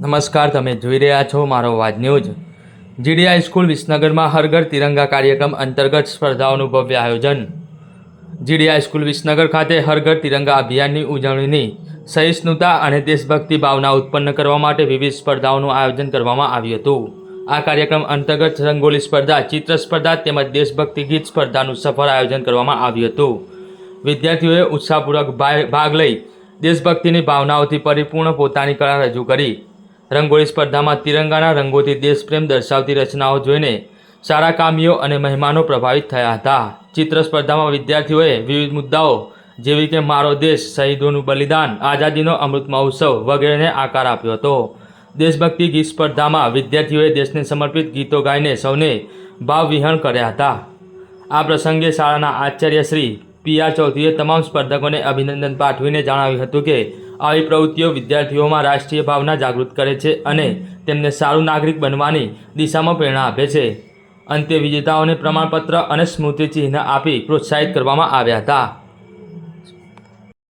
નમસ્કાર, તમે જોઈ રહ્યા છો મારો અવાજ ન્યૂઝ. જીડી હાઈસ્કૂલ વિસનગરમાં હરઘર તિરંગા કાર્યક્રમ અંતર્ગત સ્પર્ધાઓનું ભવ્ય આયોજન. જીડી હાઈસ્કૂલ વિસનગર ખાતે હરઘર તિરંગા અભિયાનની ઉજવણીની સહિષ્ણુતા અને દેશભક્તિ ભાવના ઉત્પન્ન કરવા માટે વિવિધ સ્પર્ધાઓનું આયોજન કરવામાં આવ્યું હતું. આ કાર્યક્રમ અંતર્ગત રંગોલી સ્પર્ધા, ચિત્ર સ્પર્ધા તેમજ દેશભક્તિ ગીત સ્પર્ધાનું સફળ આયોજન કરવામાં આવ્યું હતું. વિદ્યાર્થીઓએ ઉત્સાહપૂર્વક ભાગ લઈ દેશભક્તિની ભાવનાઓથી પરિપૂર્ણ પોતાની કળા રજૂ કરી. રંગોળી સ્પર્ધામાં તિરંગાના રંગોથી દેશપ્રેમ દર્શાવતી રચનાઓ જોઈને સારા કામીઓ અને મહેમાનો પ્રભાવિત થયા હતા. ચિત્ર સ્પર્ધામાં વિદ્યાર્થીઓએ વિવિધ મુદ્દાઓ, જેવી કે મારો દેશ, શહીદોનું બલિદાન, આઝાદીનો અમૃત મહોત્સવ વગેરેને આકાર આપ્યો હતો. દેશભક્તિ ગીત સ્પર્ધામાં વિદ્યાર્થીઓએ દેશને સમર્પિત ગીતો ગાઈને સૌને ભાવવિહણ કર્યા હતા. આ પ્રસંગે શાળાના આચાર્ય શ્રી પી આર ચૌધરીએ તમામ સ્પર્ધકોને અભિનંદન પાઠવીને જણાવ્યું હતું કે આવી પ્રવૃત્તિઓ વિદ્યાર્થીઓમાં રાષ્ટ્રીય ભાવના જાગૃત કરે છે અને તેમને સારું નાગરિક બનવાની દિશામાં પ્રેરણા આપે છે. અંતે વિજેતાઓને પ્રમાણપત્ર અને સ્મૃતિચિહ્ન આપી પ્રોત્સાહિત કરવામાં આવ્યા હતા.